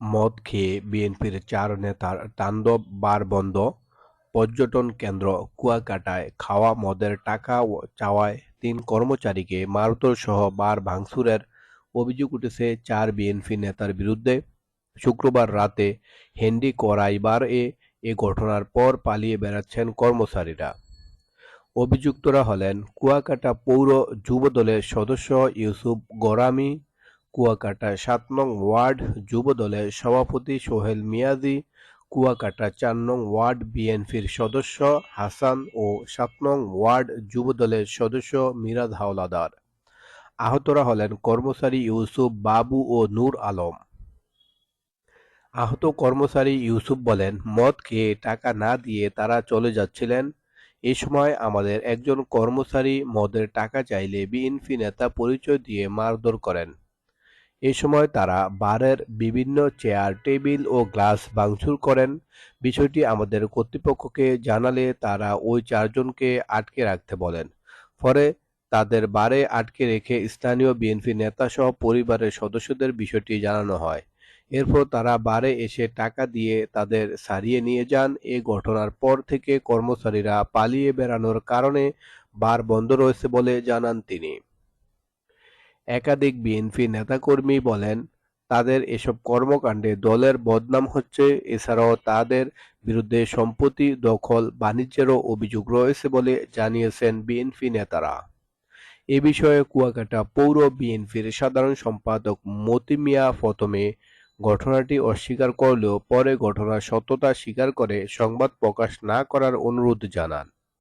মদ খেয়ে বিএনপির চার নেতার তাণ্ডব বার বন্ধ, পর্যটন কেন্দ্র কুয়াকাটায় খাওয়া মদের টাকা চাওয়ায় তিন কর্মচারীকে মারধরসহ বার ভাঙচুরের অভিযোগ উঠেছে চার বিএনপি নেতার বিরুদ্ধে। শুক্রবার রাতে হেন্ডি করাইবারে এ ঘটনার পর পালিয়ে বেড়াচ্ছেন কর্মচারীরা। অভিযুক্তরা হলেন কুয়াকাটা পৌর যুবদলের সদস্য ইউসুফ গরামি কুয়াকাটা সাত নং ওয়ার্ড যুবদলের সভাপতি সোহেল মিয়াজি কুয়াকাটা চার নং ওয়ার্ড বিএনপির সদস্য হাসান ও সাত নং ওয়ার্ড যুবদলের সদস্য মিরাজ হাওলাদার। আহতরা হলেন কর্মচারী ইউসুফ বাবু ও নূর আলম। আহত কর্মচারী ইউসুফ বলেন, মদ খেয়ে টাকা না দিয়ে তারা চলে যাচ্ছিলেন। এ সময় আমাদের একজন কর্মচারী মদের টাকা চাইলে বিএনপি নেতা পরিচয় দিয়ে মারধর করেন। এ সময় তারা বারের বিভিন্ন চেয়ার, টেবিল ও গ্লাস ভাঙচুর করেন। বিষয়টি আমাদের কর্তৃপক্ষকে জানালে তারা ওই চারজনকে আটকে রাখতে বলেন। পরে তাদের বারে আটকে রেখে স্থানীয় বিএনপি নেতাসহ পরিবারের সদস্যদের বিষয়টি জানানো হয়। এরপর তারা বারে এসে টাকা দিয়ে তাদের সারিয়ে নিয়ে যান। এ ঘটনার পর থেকে কর্মচারীরা পালিয়ে বেড়ানোর কারণে বার বন্ধ রয়েছে বলে জানান তিনি। একাধিক বিএনপি নেতাকর্মী বলেন, তাদের এসব কর্মকাণ্ডে দলের বদনাম হচ্ছে, এছাড়াও তাদের বিরুদ্ধে সম্পত্তি দখল বাণিজ্যেরও অভিযোগ রয়েছে বলে জানিয়েছেন বিএনপি নেতারা। এ বিষয়ে কুয়াকাটা পৌর বিএনপির সাধারণ সম্পাদক মতি মিয়া প্রথমে ঘটনাটি অস্বীকার করলেও পরে ঘটনার সত্যতা স্বীকার করে সংবাদ প্রকাশ না করার অনুরোধ জানান।